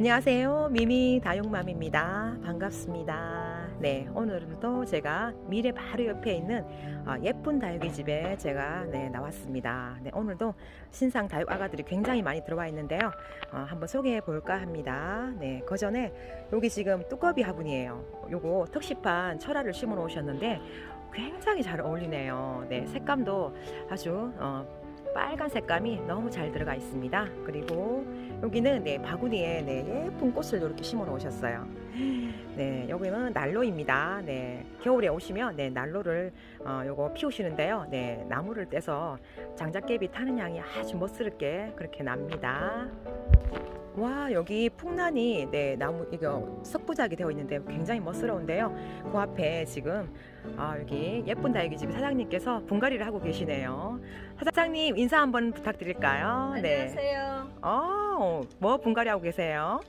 안녕하세요. 미미 다육맘입니다. 반갑습니다. 네, 오늘도 제가 미래 바로 옆에 있는 어, 예쁜 다육이 집에 제가 네, 나왔습니다. 네, 오늘도 신상 다육 아가들이 굉장히 많이 들어와 있는데요. 어, 한번 소개해 볼까 합니다. 네, 그 전에 여기 지금 뚜꺼비 화분이에요. 요거 특시판 철화를 심어 놓으셨는데 굉장히 잘 어울리네요. 네, 색감도 아주 어, 빨간 색감이 너무 잘 들어가 있습니다. 그리고 여기는 네 바구니에 네 예쁜 꽃을 이렇게 심어 놓으셨어요. 네 여기는 난로입니다. 네 겨울에 오시면 네 난로를 어 요거 피우시는데요. 네 나무를 떼서 장작개비 타는 향이 아주 멋스럽게 그렇게 납니다. 와 여기 풍란이 네 나무 이거 석부작이 되어 있는데 굉장히 멋스러운데요. 그 앞에 지금 아 여기 예쁜 다육이 집 사장님께서 분갈이를 하고 계시네요. 사장님 인사 한번 부탁드릴까요? 안녕하세요. 어, 뭐 분갈이 하고 계세요?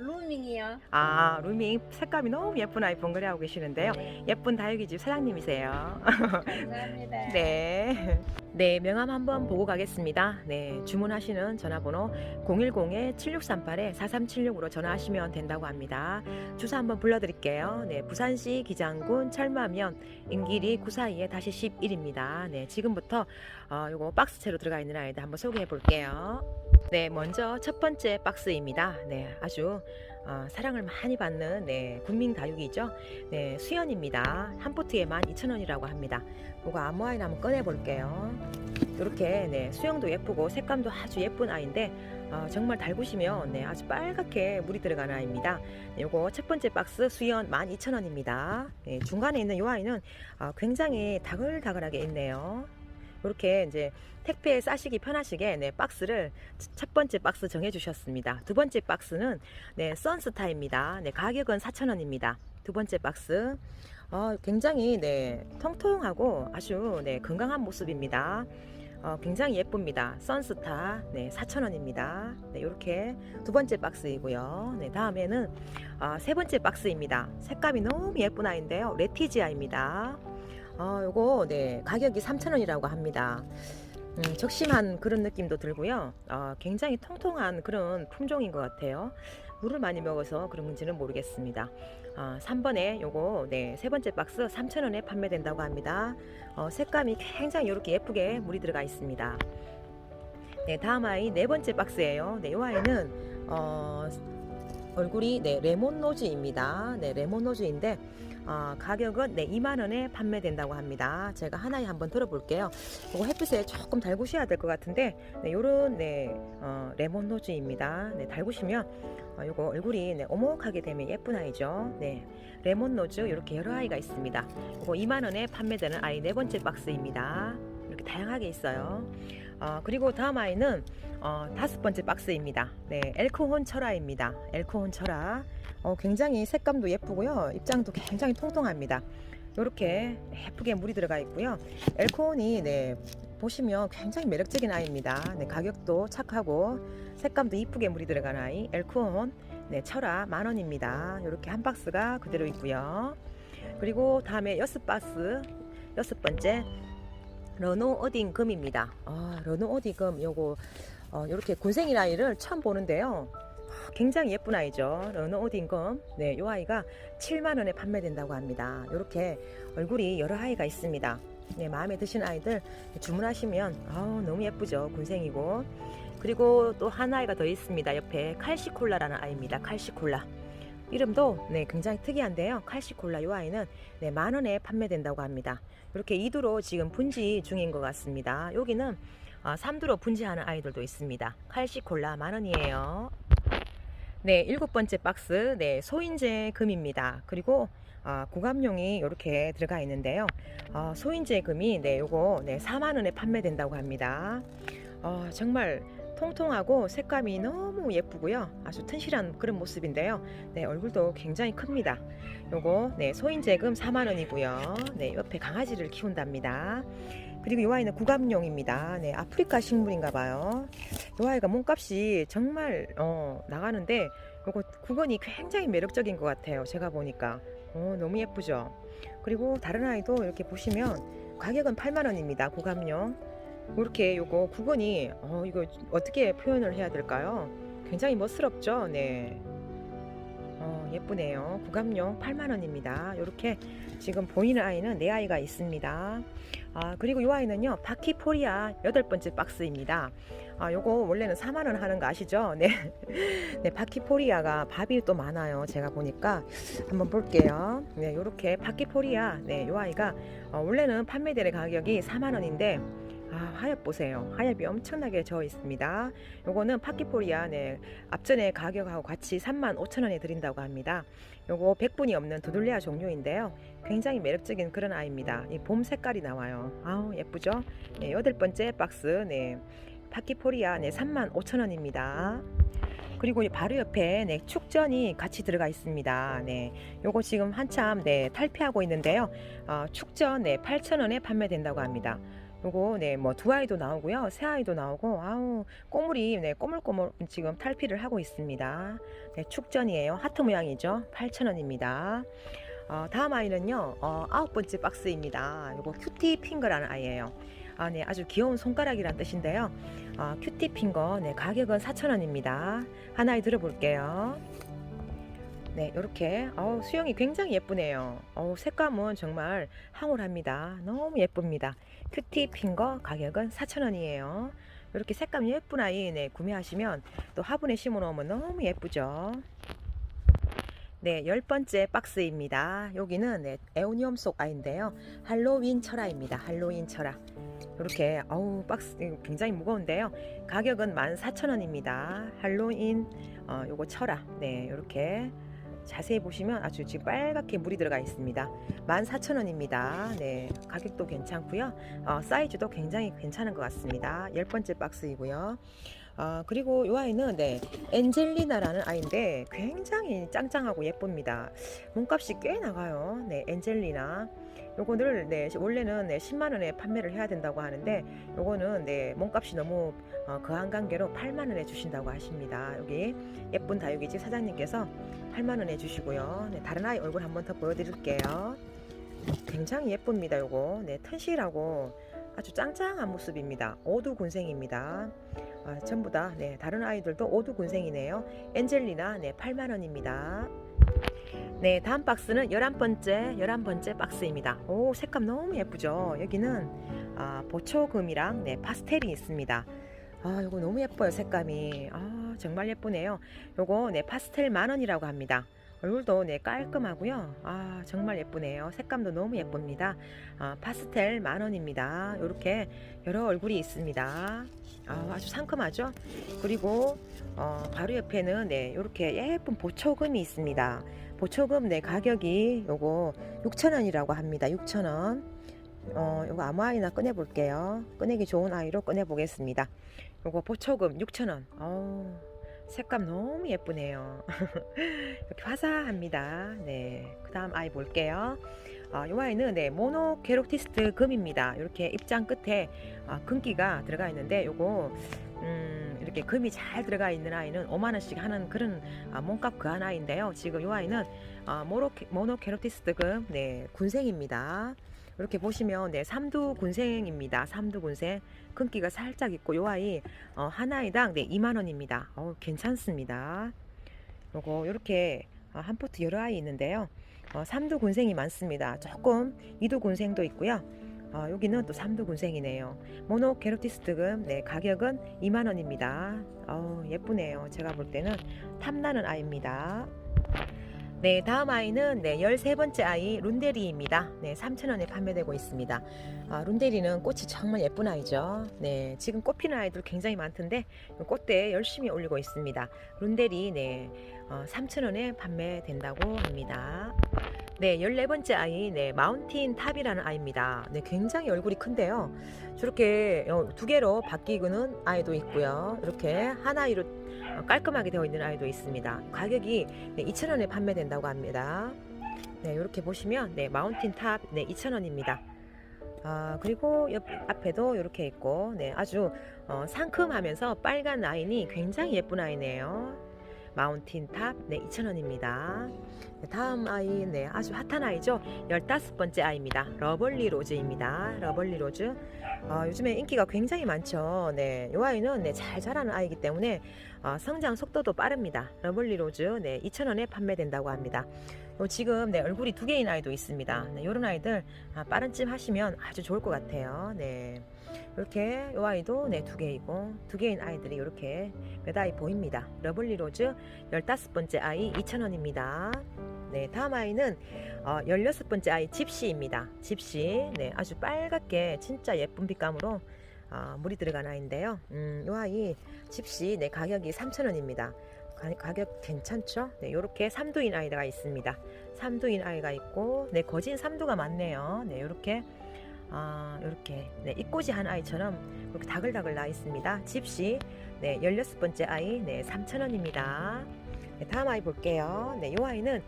루밍이요. 아, 루밍 색감이 너무 예쁜 아이 분갈이 하고 계시는데요. 네. 예쁜 다육이 집 사장님이세요. 감사합니다. 네. 네, 명함 한번 보고 가겠습니다. 네, 주문하시는 전화번호 010-7638-4376으로 전화하시면 된다고 합니다. 주소 한번 불러드릴게요. 네, 부산시 기장군 철마면 인길이 942-11입니다. 네, 지금부터 어, 요거 박스채로 들어가 있는 아이들 한번 소개해 볼게요. 네, 먼저 첫 번째 박스입니다. 네, 아주 어, 사랑을 많이 받는 네, 국민 다육이죠. 네, 수연입니다. 한 포트에 12,000원이라고 합니다. 이거 아무 아이나 한번 꺼내 볼게요. 이렇게 네, 수영도 예쁘고 색감도 아주 예쁜 아이인데 어, 정말 달구시면 네, 아주 빨갛게 물이 들어가는 아이입니다. 네, 요거 첫 번째 박스 수연 12,000원입니다. 네, 중간에 있는 이 아이는 어, 굉장히 다글다글하게 있네요. 이렇게 이제 택배 싸시기 편하시게 네, 박스를 첫 번째 박스 정해 주셨습니다. 두 번째 박스는 네, 선스타입니다. 네, 가격은 4,000원입니다. 두 번째 박스. 어, 굉장히 네, 통통하고 아주 네, 건강한 모습입니다. 어, 굉장히 예쁩니다. 선스타 네, 4,000원입니다. 네, 이렇게 두 번째 박스이고요. 네, 다음에는 아, 세 번째 박스입니다. 색감이 너무 예쁜 아이인데요. 레티지아입니다. 어, 요거 네, 가격이 3,000원이라고 합니다. 음, 적심한 그런 느낌도 들고요. 어, 굉장히 통통한 그런 품종인 것 같아요. 물을 많이 먹어서 그런 건지는 모르겠습니다. 어, 3번에 요거 네, 세 번째 박스 3,000원에 판매된다고 합니다. 어, 색감이 굉장히 이렇게 예쁘게 물이 들어가 있습니다. 네, 다음 아이 네 번째 박스예요. 네, 이 아이는 어, 얼굴이 네, 레몬 노즈입니다. 네, 레몬 노즈인데 어, 가격은 네, 2만 원에 판매된다고 합니다. 제가 하나에 한번 들어볼게요. 이거 햇빛에 조금 달구셔야 될 것 같은데, 네, 요런 네, 어, 레몬 노즈입니다. 네, 달구시면 어, 요거 얼굴이 네, 오목하게 되면 예쁜 아이죠. 네, 레몬 노즈 이렇게 여러 아이가 있습니다. 이거 2만 원에 판매되는 아이 네 번째 박스입니다. 이렇게 다양하게 있어요. 어, 그리고 다음 아이는 어, 다섯 번째 박스입니다. 네, 엘코혼 철화입니다. 엘코혼 철화. 어, 굉장히 색감도 예쁘고요. 입장도 굉장히 통통합니다. 이렇게 예쁘게 물이 들어가 있고요. 엘코혼이 네, 보시면 굉장히 매력적인 아이입니다. 네, 가격도 착하고 색감도 이쁘게 물이 들어간 아이 엘코혼 네, 철화 만 원입니다. 이렇게 한 박스가 그대로 있고요. 그리고 다음에 여섯 박스 여섯 번째 러노 어딩 금입니다. 아, 러노 어딩 금 요거 어, 이렇게 군생이 아이를 처음 보는데요. 아, 굉장히 예쁜 아이죠. 러너 오딩검. 네, 이 아이가 7만 원에 판매된다고 합니다. 이렇게 얼굴이 여러 아이가 있습니다. 네, 마음에 드신 아이들 주문하시면 아우, 너무 예쁘죠. 군생이고. 그리고 또 한 아이가 더 있습니다. 옆에 칼시콜라라는 아이입니다. 칼시콜라. 이름도 네, 굉장히 특이한데요. 칼시콜라 이 아이는 네, 만 원에 판매된다고 합니다. 이렇게 이두로 지금 분지 중인 것 같습니다. 여기는 아, 3두로 분지하는 아이들도 있습니다. 칼시콜라 만 원이에요. 네, 일곱 번째 박스, 네, 소인제 금입니다. 그리고 아, 고감용이 이렇게 들어가 있는데요. 아, 소인제 금이 네, 요거 네, 4만 원에 판매된다고 합니다. 어, 정말 통통하고 색감이 너무 예쁘고요. 아주 튼실한 그런 모습인데요. 네, 얼굴도 굉장히 큽니다. 요거 네, 소인제금 4만 원이고요. 네, 옆에 강아지를 키운답니다. 그리고 이 아이는 구감용입니다. 네, 아프리카 식물인가 봐요. 이 아이가 몸값이 정말 어, 나가는데 요거 구건이 굉장히 매력적인 것 같아요. 제가 보니까 어, 너무 예쁘죠. 그리고 다른 아이도 이렇게 보시면 가격은 8만 원입니다. 구감용. 이렇게 요거 구건이 어, 이거 어떻게 표현을 해야 될까요? 굉장히 멋스럽죠? 네. 어, 예쁘네요. 구감용 8만원입니다. 이렇게 지금 보이는 아이는 네 아이가 있습니다. 아, 그리고 이 아이는요, 바키포리아 여덟 번째 박스입니다. 아, 요거 원래는 4만원 하는 거 아시죠? 네. 네, 바키포리아가 밥이 또 많아요. 제가 보니까 한번 볼게요. 네, 요렇게 바키포리아, 네, 요 아이가 어, 원래는 판매되는 가격이 4만원인데 아, 하엽 보세요. 하엽이 엄청나게 져 있습니다. 요거는 파키포리아 네, 앞전에 가격하고 같이 3만 5천 원에 드린다고 합니다. 요거 100분이 없는 두들레아 종류인데요. 굉장히 매력적인 그런 아이입니다. 이 봄 색깔이 나와요. 아우 예쁘죠? 네, 여덟 번째 박스 네, 파키포리아 네, 3만 5천 원입니다. 그리고 이 바로 옆에 네, 축전이 같이 들어가 있습니다. 네, 요거 지금 한참 네, 탈피하고 있는데요. 어, 축전 네, 8,000원에 판매된다고 합니다. 요거 네, 뭐 두 아이도 나오고요. 세 아이도 나오고 아우, 꼬물이 네, 꼬물꼬물 지금 탈피를 하고 있습니다. 네, 축전이에요. 하트 모양이죠. 8,000원입니다. 어, 다음 아이는요. 어, 아홉 번째 박스입니다. 요거 큐티 핑거라는 아이예요. 아, 네, 아주 귀여운 손가락이란 뜻인데요. 어, 큐티 핑거 네, 가격은 4,000원입니다. 하나에 들어볼게요. 네, 이렇게 어우, 수영이 굉장히 예쁘네요. 어우, 색감은 정말 황홀합니다. 너무 예쁩니다. 큐티 핑거 가격은 4,000원이에요. 이렇게 색감 예쁜 아이 네, 구매하시면 또 화분에 심어 놓으면 너무 예쁘죠. 네, 열 번째 박스입니다. 여기는 네, 에오니움 속 아이인데요. 할로윈 철화입니다. 할로윈 철화. 이렇게 어우 박스 굉장히 무거운데요. 가격은 14,000원입니다. 할로윈 어, 요거 철화. 네, 이렇게 자세히 보시면 아주 지금 빨갛게 물이 들어가 있습니다. 14,000원입니다. 네, 가격도 괜찮고요. 어, 사이즈도 굉장히 괜찮은 것 같습니다. 열 번째 박스이고요. 어, 그리고 이 아이는 네, 엔젤리나라는 아이인데 굉장히 짱짱하고 예쁩니다. 몸값이 꽤 나가요. 네, 엔젤리나. 요거를 네, 원래는 네, 10만 원에 판매를 해야 된다고 하는데 요거는 네, 몸값이 너무 어, 거한 관계로 8만 원에 주신다고 하십니다. 여기 예쁜 다육이집 사장님께서 8만 원에 주시고요. 네, 다른 아이 얼굴 한 번 더 보여드릴게요. 굉장히 예쁩니다. 요거 네, 튼실하고 아주 짱짱한 모습입니다. 오두군생입니다. 아, 전부 다 네, 다른 아이들도 오두군생이네요. 엔젤리나 네, 8만 원입니다. 네, 다음 박스는 11번째, 11번째 박스입니다. 오, 색감 너무 예쁘죠? 여기는 아, 보초금이랑 네, 파스텔이 있습니다. 아, 요거 너무 예뻐요, 색감이. 아, 정말 예쁘네요. 요거 네, 파스텔 만 원이라고 합니다. 얼굴도 네, 깔끔하고요. 아, 정말 예쁘네요. 색감도 너무 예쁩니다. 아, 파스텔 만 원입니다. 요렇게 여러 얼굴이 있습니다. 아, 아주 상큼하죠? 그리고 어, 바로 옆에는 네, 요렇게 예쁜 보초금이 있습니다. 보초금 네 가격이 요거 6,000원이라고 합니다. 6,000원. 어, 요거 아무 아이나 꺼내 볼게요. 꺼내기 좋은 아이로 꺼내 보겠습니다. 요거 보초금 6,000원. 어, 색감 너무 예쁘네요. 이렇게 화사합니다. 네. 그 다음 아이 볼게요. 아, 이 아이는 네, 모노케로티스트 금입니다. 이렇게 입장 끝에 아, 금기가 들어가 있는데 요거 음, 이렇게 금이 잘 들어가 있는 아이는 5만 원씩 하는 그런 아, 몸값 그한 아이인데요. 지금 이 아이는 아, 모노케, 모노케로티스트 금 네, 군생입니다. 이렇게 보시면 네, 삼두 군생입니다. 삼두 군생 금기가 살짝 있고 요 아이 어, 한 아이당 네, 2만 원입니다. 어, 괜찮습니다. 요거 이렇게 어, 한 포트 여러 아이 있는데요. 어, 삼두 군생이 많습니다. 조금 이두 군생도 있고요. 어, 여기는 또 삼두 군생이네요. 모노 게로티스트금 네, 가격은 2만 원입니다. 어, 예쁘네요. 제가 볼 때는 탐나는 아이입니다. 네, 다음 아이는 네, 13번째 아이 룬데리입니다. 네, 3,000원에 판매되고 있습니다. 아, 룬데리는 꽃이 정말 예쁜 아이죠. 네, 지금 꽃 피는 아이들 굉장히 많던데 꽃대 열심히 올리고 있습니다. 룬데리 네, 어, 3,000원에 판매된다고 합니다. 네, 14번째 아이, 네, 마운틴 탑이라는 아이입니다. 네, 굉장히 얼굴이 큰데요. 저렇게 어, 두 개로 바뀌는 아이도 있고요. 이렇게 어, 깔끔하게 되어 있는 아이도 있습니다. 가격이 네, 2,000원에 판매된다고 합니다. 네, 이렇게 보시면 네, 마운틴 탑 네, 2,000원입니다. 아, 그리고 옆 앞에도 이렇게 있고 네, 아주 어, 상큼하면서 빨간 라인이 굉장히 예쁜 아이네요. 마운틴 탑 네, 2,000원입니다. 네, 다음 아이 네 아주 핫한 아이죠. 15번째 아이입니다. 러블리 로즈입니다. 러블리 로즈. 어, 요즘에 인기가 굉장히 많죠. 네, 이 아이는 네, 잘 자라는 아이기 때문에 어, 성장 속도도 빠릅니다. 러블리 로즈 네, 2,000원에 판매된다고 합니다. 요 지금 네, 얼굴이 두 개인 아이도 있습니다. 네, 이런 아이들 아, 빠른 찜 하시면 아주 좋을 것 같아요. 네. 이렇게 이 아이도 네, 두 개이고 두 개인 아이들이 이렇게 몇 아이 보입니다. 러블리 로즈 15번째 아이 2,000원입니다. 네, 다음 아이는 어, 16번째 아이 집시입니다. 집시. 네, 아주 빨갛게 진짜 예쁜 빛감으로 어, 물이 들어간 아이인데요. 음, 이 아이 집시 네, 가격이 3,000원입니다. 가 격 괜찮죠? 네, 요렇게 삼두인 아이가 있습니다. 삼두인 아이가 있고, 네, 거진 삼두가 많네요. 네, 요렇게, 아, 요렇게, 네, 입꼬지 한 아이처럼 이렇게 다글다글 나 있습니다. 집시, 네, 16번째 아이, 네, 3,000원입니다. 네, 다음 아이 볼게요. 네, 요 아이는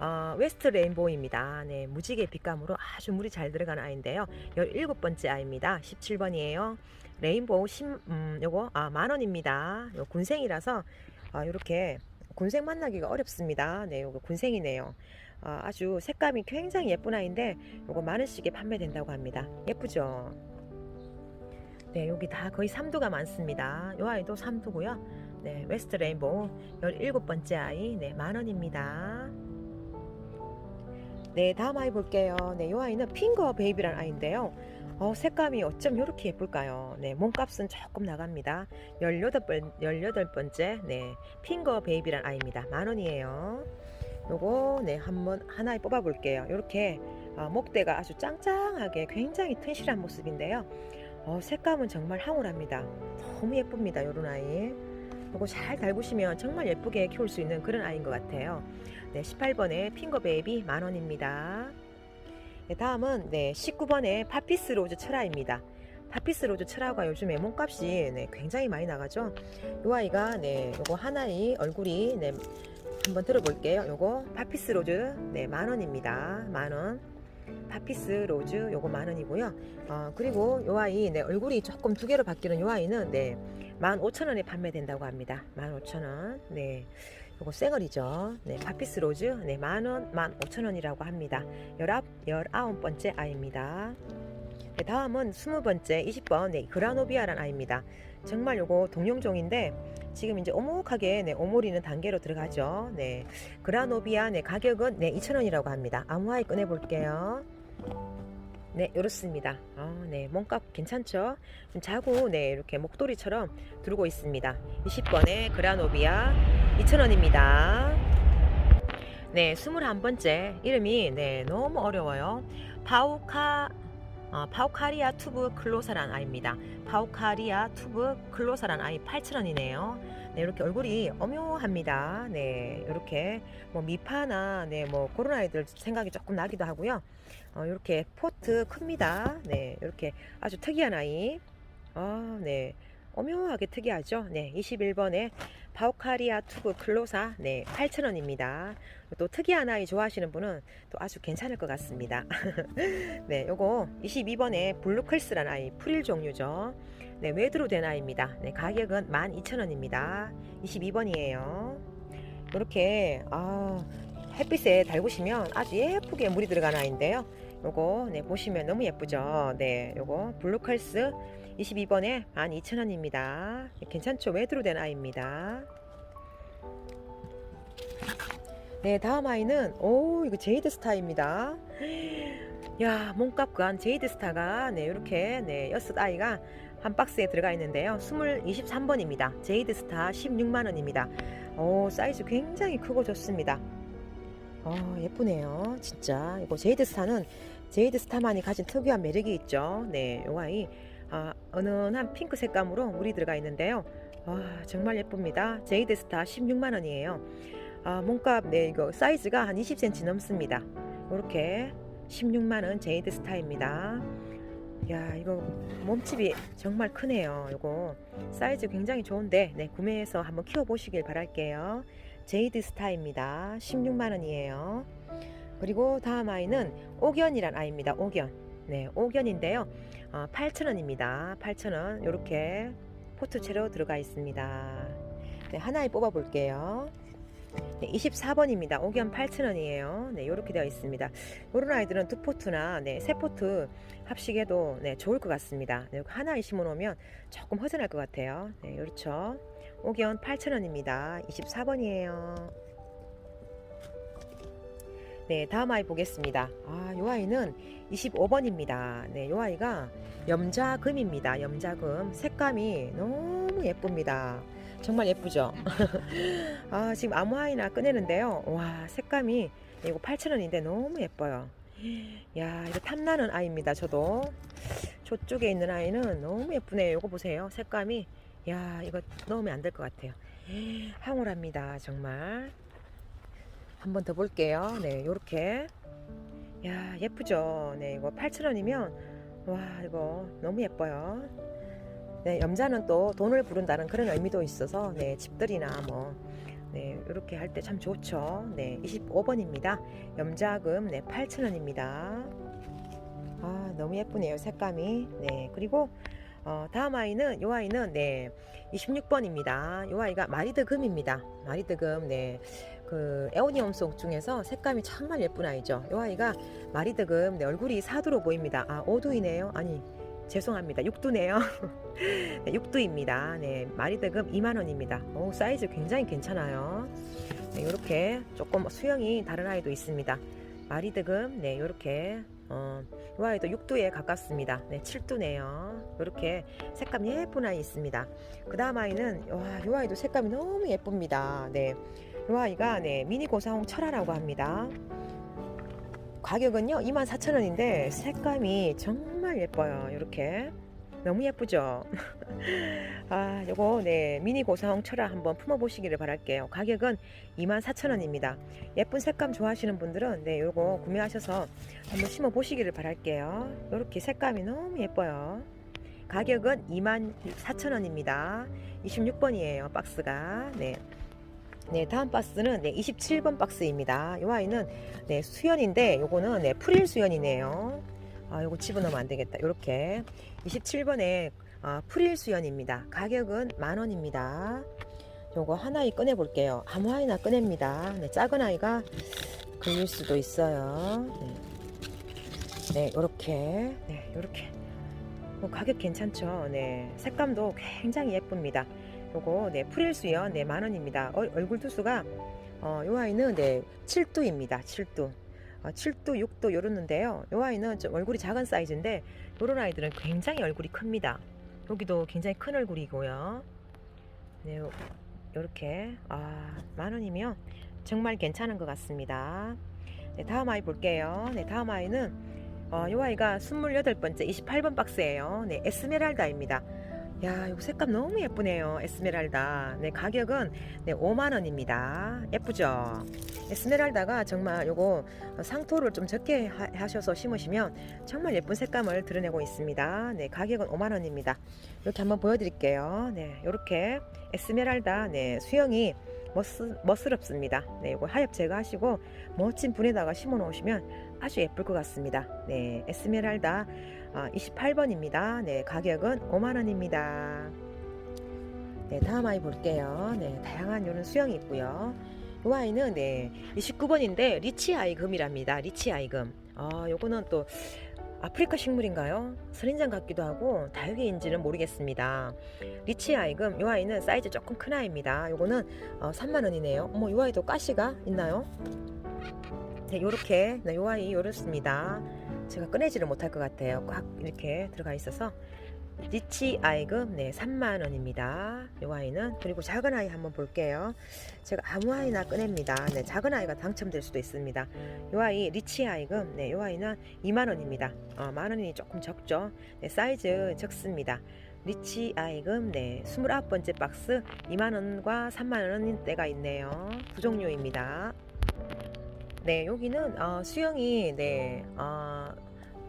어, 웨스트 레인보우입니다. 네, 무지개 빛감으로 아주 물이 잘 들어간 아이인데요. 17번째 아이입니다. 17번이에요. 레인보우 10, 음, 요거, 아, 만 원입니다. 요 군생이라서, 아, 요렇게, 군생 만나기가 어렵습니다. 네, 요거 군생이네요. 아, 아주 색감이 굉장히 예쁜 아이인데, 요거 만 원씩에 판매된다고 합니다. 예쁘죠? 네, 여기 다 거의 3두가 많습니다. 요 아이도 3두고요. 네, 웨스트 레인보우 17번째 아이, 네, 만 원입니다. 네, 다음 아이 볼게요. 네, 이 아이는 핑거 베이비란 아이인데요. 어, 색감이 어쩜 이렇게 예쁠까요? 네, 몸값은 조금 나갑니다. 18번, 18번째, 네, 핑거 베이비란 아이입니다. 만 원이에요. 요거, 네, 한번 하나에 뽑아 볼게요. 이렇게 어, 목대가 아주 짱짱하게 굉장히 튼실한 모습인데요. 어, 색감은 정말 황홀합니다. 너무 예쁩니다. 요런 아이. 요거 잘 달구시면 정말 예쁘게 키울 수 있는 그런 아이인 것 같아요. 네, 18번에 핑거 베이비 만 원입니다. 네, 다음은 네, 19번에 파피스 로즈 철화입니다. 파피스 로즈 철화가 요즘에 몸값이 네, 굉장히 많이 나가죠. 이 아이가 네, 요거 하나의 얼굴이 네, 한번 들어볼게요. 요거 파피스 로즈 네, 만 원입니다. 만 원. 파피스 로즈 요거 만 원이고요. 어, 그리고 요 아이 네, 얼굴이 조금 두 개로 바뀌는 요 아이는 네, 15,000원에 판매된다고 합니다. 15,000원. 네. 요거 쌩얼이죠. 네, 파피스 로즈. 네, 만원, 만 오천 원이라고 합니다. 열아홉, 열아홉 번째 아이입니다. 네, 다음은 스무 번째, 20번, 네, 그라노비아란 아이입니다. 정말 요거 동용종인데, 지금 이제 오목하게, 네, 오모리는 단계로 들어가죠. 네, 그라노비아, 네, 가격은, 네, 2,000원이라고 합니다. 아무 아이 꺼내 볼게요. 네, 이렇습니다. 아, 네, 몸값 괜찮죠? 좀 자고, 네, 이렇게 목도리처럼 두르고 있습니다. 20번에 그라노비아 2,000원입니다. 네, 21번째 이름이 네, 너무 어려워요. 파우카 어, 파우카리아 투브 클로사란 아이입니다. 파우카리아 투브 클로사란 아이 8,000원이네요. 네, 이렇게 얼굴이 오묘합니다. 네, 이렇게 뭐 미파나 네, 뭐 그런 아이들 생각이 조금 나기도 하고요. 어, 이렇게 포트 큽니다. 네, 이렇게 아주 특이한 아이. 아, 네. 오묘하게 특이하죠. 네, 21번에 바우카리아 투브 클로사 네, 8,000원입니다. 또 특이한 아이 좋아하시는 분은 또 아주 괜찮을 것 같습니다. 네, 요거 22번에 블루클스란 아이 프릴 종류죠. 네, 외드로 된 아이입니다. 네, 가격은 12,000원입니다. 22번이에요. 이렇게 아, 햇빛에 달구시면 아주 예쁘게 물이 들어간 아이인데요. 요거 네, 보시면 너무 예쁘죠. 네, 요거 블루컬스 22번에 12,000원입니다. 괜찮죠? 외드로 된 아이입니다. 네, 다음 아이는 오, 이거 제이드 스타입니다. 야, 몸값 간 제이드 스타가 네, 이렇게 네, 여섯 아이가 한 박스에 들어가 있는데요. 20, 23번입니다. 제이드 스타 16만 원입니다. 오, 사이즈 굉장히 크고 좋습니다. 어, 예쁘네요. 진짜. 이거 제이드 스타는 제이드 스타만이 가진 특유한 매력이 있죠. 네, 요 아이 아, 은은한 핑크 색감으로 물이 들어가 있는데요. 아, 정말 예쁩니다. 제이드 스타 16만 원이에요. 아, 몸값 네 이거 사이즈가 한 20cm 넘습니다. 이렇게 16만 원 제이드 스타입니다. 야, 이거 몸집이 정말 크네요. 이거 사이즈 굉장히 좋은데 네, 구매해서 한번 키워 보시길 바랄게요. 제이드 스타입니다. 16만 원이에요. 그리고 다음 아이는 옥연이란 아이입니다. 옥연. 네, 옥연인데요. 어, 8,000원입니다. 8,000원. 이렇게 포트채로 들어가 있습니다. 네, 하나에 뽑아 볼게요. 네, 24번입니다. 옥연 8,000원이에요. 네, 이렇게 되어 있습니다. 이런 아이들은 두 포트나 네, 세 포트 합식해도 네, 좋을 것 같습니다. 네, 하나에 심어 놓으면 조금 허전할 것 같아요. 네, 그렇죠. 옥연 8,000원입니다. 24번이에요. 네, 다음 아이 보겠습니다. 아, 요 아이는 25번입니다. 네, 요 아이가 염자금입니다. 염자금. 색감이 너무 예쁩니다. 정말 예쁘죠? 아, 지금 아무 아이나 꺼내는데요. 와, 색감이 이거 8,000원인데 너무 예뻐요. 야, 이거 탐나는 아이입니다. 저도. 저쪽에 있는 아이는 너무 예쁘네요. 이거 보세요. 색감이. 야, 이거 넣으면 안 될 것 같아요. 황홀합니다. 정말. 한 번 더 볼게요. 네, 요렇게. 야, 예쁘죠? 네, 이거 8,000원이면 와, 이거 너무 예뻐요. 네, 염자는 또 돈을 부른다는 그런 의미도 있어서 네, 집들이나 뭐 네, 이렇게 할 때 참 좋죠. 네, 25번입니다. 염자금 네, 8,000원입니다. 아, 너무 예쁘네요. 색감이. 네, 그리고 어, 다음 아이는 요 아이는 네, 26번입니다. 요 아이가 마리드금입니다. 마리드금. 네. 그 에오니엄송 중에서 색감이 정말 예쁜 아이죠. 요 아이가 마리드금 네, 얼굴이 사두로 보입니다. 아, 오두이네요. 아니, 죄송합니다. 육두네요. 네, 육두입니다. 네, 마리드금 2만 원입니다. 오, 사이즈 굉장히 괜찮아요. 네, 이렇게 조금 수영이 다른 아이도 있습니다. 마리드금 네, 이렇게 어, 이 아이도 육두에 가깝습니다. 네, 7두네요. 이렇게 색감 예쁜 아이 있습니다. 그 다음 아이는 와, 이 아이도 색감이 너무 예쁩니다. 네, 이 아이가 네, 미니 고사홍 철화라고 합니다. 가격은요 24,000원인데 색감이 정말 예뻐요. 이렇게. 너무 예쁘죠? 아 요거 네 미니 고사홍 철화 한번 품어 보시기를 바랄게요. 가격은 24,000원입니다. 예쁜 색감 좋아하시는 분들은 네 요거 구매하셔서 한번 심어 보시기를 바랄게요. 이렇게 색감이 너무 예뻐요. 가격은 24,000원입니다. 26번이에요 박스가. 네 네, 다음 박스는 네, 27번 박스입니다. 이 아이는 네, 수연인데 요거는 네, 프릴 수연이네요. 아, 요거 집어넣으면 안 되겠다. 요렇게 27번에 아, 프릴 수연입니다. 가격은 만 원입니다. 요거 하나에 꺼내 볼게요. 아무 아이나 꺼냅니다. 네, 작은 아이가 걸릴 수도 있어요. 네, 네 요렇게 네, 요렇게 뭐 가격 괜찮죠? 네, 색감도 굉장히 예쁩니다. 요거 네 프릴 수연 네 만원입니다. 어, 얼굴 두수가 어, 요 아이는 네 7두입니다. 7두. 어, 7두, 6두 요렇는데요. 요 아이는 좀 얼굴이 작은 사이즈인데 요런 아이들은 굉장히 얼굴이 큽니다. 여기도 굉장히 큰 얼굴이고요. 네, 요- 요렇게 아, 만 원이면 정말 괜찮은 것 같습니다. 네, 다음 아이 볼게요. 네, 다음 아이는 어, 요 아이가 28번째 28번 박스예요. 네, 에스메랄다입니다. 야, 이거 색감 너무 예쁘네요. 에스메랄다. 네, 가격은 네, 5만 원입니다. 예쁘죠? 에스메랄다가 정말 요거 상토를 좀 적게 하, 하셔서 심으시면 정말 예쁜 색감을 드러내고 있습니다. 네, 가격은 5만 원입니다. 이렇게 한번 보여 드릴게요. 네, 이렇게 에스메랄다 네, 수영이 멋스, 멋스럽습니다. 네, 이거 하엽 제거하시고 멋진 분에다가 심어 놓으시면 아주 예쁠 것 같습니다. 네, 에스메랄다 아, 28번입니다. 네, 가격은 5만 원입니다. 네, 다음 아이 볼게요. 네, 다양한 요런 수영이 있고요. 이 아이는 네, 29번인데 리치 아이금이랍니다. 리치 아이금. 아, 요거는 또 아프리카 식물인가요? 선인장 같기도 하고 다육이인지는 모르겠습니다. 리치 아이금, 이 아이는 사이즈 조금 큰 아이입니다. 요거는 어, 3만 원이네요. 어머, 이 아이도 가시가 있나요? 네, 요렇게, 네, 요 아이 요렇습니다. 제가 꺼내지를 못할 것 같아요. 꽉 이렇게 들어가 있어서 리치 아이금 네 3만 원입니다. 요 아이는 그리고 작은 아이 한번 볼게요. 제가 아무 아이나 꺼냅니다. 네 작은 아이가 당첨될 수도 있습니다. 요 아이 리치 아이금 네요 아이는 2만 원입니다. 어, 만 원이 조금 적죠. 네 사이즈 적습니다. 리치 아이금 네 29번째 박스 2만 원과 3만 원인 때가 있네요. 두 종류입니다. 네, 여기는 어, 수영이 네 어,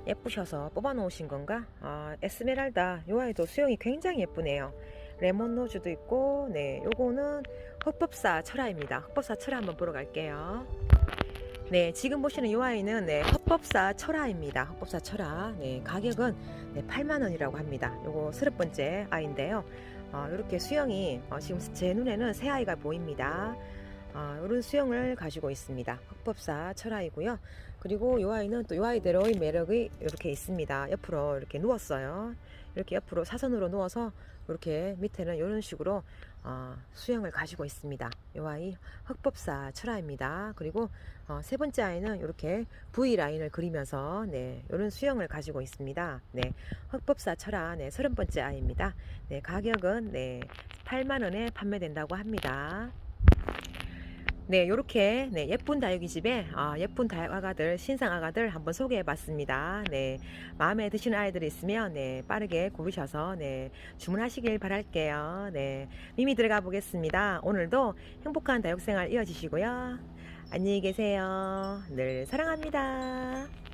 예쁘셔서 뽑아 놓으신 건가? 아, 에스메랄다. 요 아이도 수영이 굉장히 예쁘네요. 레몬 노즈도 있고, 네, 요거는 흑법사 철화입니다. 흑법사 철화 한번 보러 갈게요. 네, 지금 보시는 요 아이는 네, 흑법사 철화입니다. 흑법사 철화. 네, 가격은 네, 8만 원이라고 합니다. 요거 스럽 번째 아이인데요. 어, 이렇게 수영이 어, 지금 제 눈에는 새 아이가 보입니다. 아, 이런 수영을 가지고 있습니다. 흑법사 철아이고요. 그리고 이 아이는 또 이 아이대로의 매력이 이렇게 있습니다. 옆으로 이렇게 누웠어요. 이렇게 옆으로 사선으로 누워서 이렇게 밑에는 이런 식으로 어, 수영을 가지고 있습니다. 이 아이 흑법사 철아입니다. 그리고 어, 세 번째 아이는 이렇게 V 라인을 그리면서 네 이런 수영을 가지고 있습니다. 네 흑법사 철아 네 서른 번째 아이입니다. 네 가격은 네 8만 원에 판매된다고 합니다. 네, 요렇게 네, 예쁜 다육이 집에 아, 예쁜 다육 아가들, 신상 아가들 한번 소개해 봤습니다. 네. 마음에 드시는 아이들이 있으면 네, 빠르게 고르셔서 네, 주문하시길 바랄게요. 네. 미미 들어가 보겠습니다. 오늘도 행복한 다육 생활 이어지시고요. 안녕히 계세요. 늘 사랑합니다.